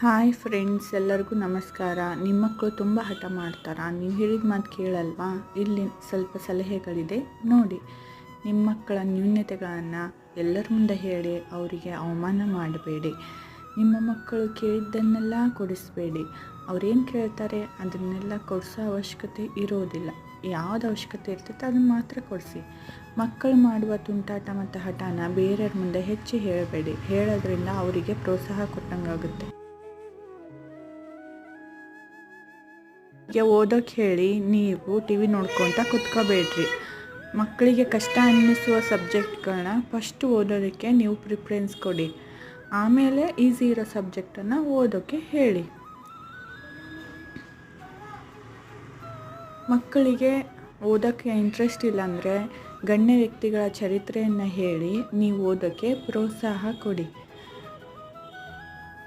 Hi friends, ಎಲ್ಲರಿಗೂ ನಮಸ್ಕಾರ. ನಿಮ್ಮ ಮಕ್ಕಳು ತುಂಬ ಹಠ ಮಾಡ್ತಾರಾ? ನೀವು ಹೇಳಿದ ಮಾತು ಕೇಳಲ್ವಾ? ಇಲ್ಲಿ ಸ್ವಲ್ಪ ಸಲಹೆಗಳಿದೆ. ನೋಡಿ ನಿಮ್ಮ ಮಕ್ಕಳ ನ್ಯೂನ್ಯತೆಗಳನ್ನು ಎಲ್ಲರ ಮುಂದೆ ಹೇಳಿ, ಅವರಿಗೆ ಅವಮಾನ ಮಾಡಬೇಡಿ. ನಿಮ್ಮ ಮಕ್ಕಳು ಕೇಳಿದ್ದನ್ನೆಲ್ಲ ಕೊಡಿಸಬೇಡಿ. ಅವ್ರೇನು ಕೇಳ್ತಾರೆ? ಅದನ್ನೆಲ್ಲ ಕೊಡಿಸೋ ಅವಶ್ಯಕತೆ ಇರೋದಿಲ್ಲ. ಯಾವುದು ಅವಶ್ಯಕತೆ ಇರ್ತೈತೆ ಅದನ್ನು ಮಾತ್ರ ಕೊಡಿಸಿ. ಮಕ್ಕಳು ಮಾಡುವ ತುಂಟಾಟ ಮತ್ತು ಹಠನ ಬೇರೆಯವ್ರ ಮುಂದೆ ಹೆಚ್ಚು ಹೇಳಬೇಡಿ. ಹೇಳೋದ್ರಿಂದ ಅವರಿಗೆ ಪ್ರೋತ್ಸಾಹ ಕೊಟ್ಟಂಗಾಗುತ್ತೆ. ಈಗ ಓದೋಕೆ ಹೇಳಿ ನೀವು ಟಿ ವಿ ನೋಡ್ಕೊತ ಕುತ್ಕೋಬೇಡ್ರಿ. ಮಕ್ಕಳಿಗೆ ಕಷ್ಟ ಅನ್ನಿಸುವ ಸಬ್ಜೆಕ್ಟ್ಗಳನ್ನ ಫಸ್ಟ್ ಓದೋದಕ್ಕೆ ನೀವು ಪ್ರಿಫರೆನ್ಸ್ ಕೊಡಿ. ಆಮೇಲೆ ಈಸಿ ಇರೋ ಸಬ್ಜೆಕ್ಟನ್ನು ಓದೋಕ್ಕೆ ಹೇಳಿ. ಮಕ್ಕಳಿಗೆ ಓದೋಕ್ಕೆ ಇಂಟ್ರೆಸ್ಟ್ ಇಲ್ಲಾಂದರೆ ಗಣ್ಯ ವ್ಯಕ್ತಿಗಳ ಚರಿತ್ರೆಯನ್ನು ಹೇಳಿ ನೀವು ಓದೋಕ್ಕೆ ಪ್ರೋತ್ಸಾಹ ಕೊಡಿ.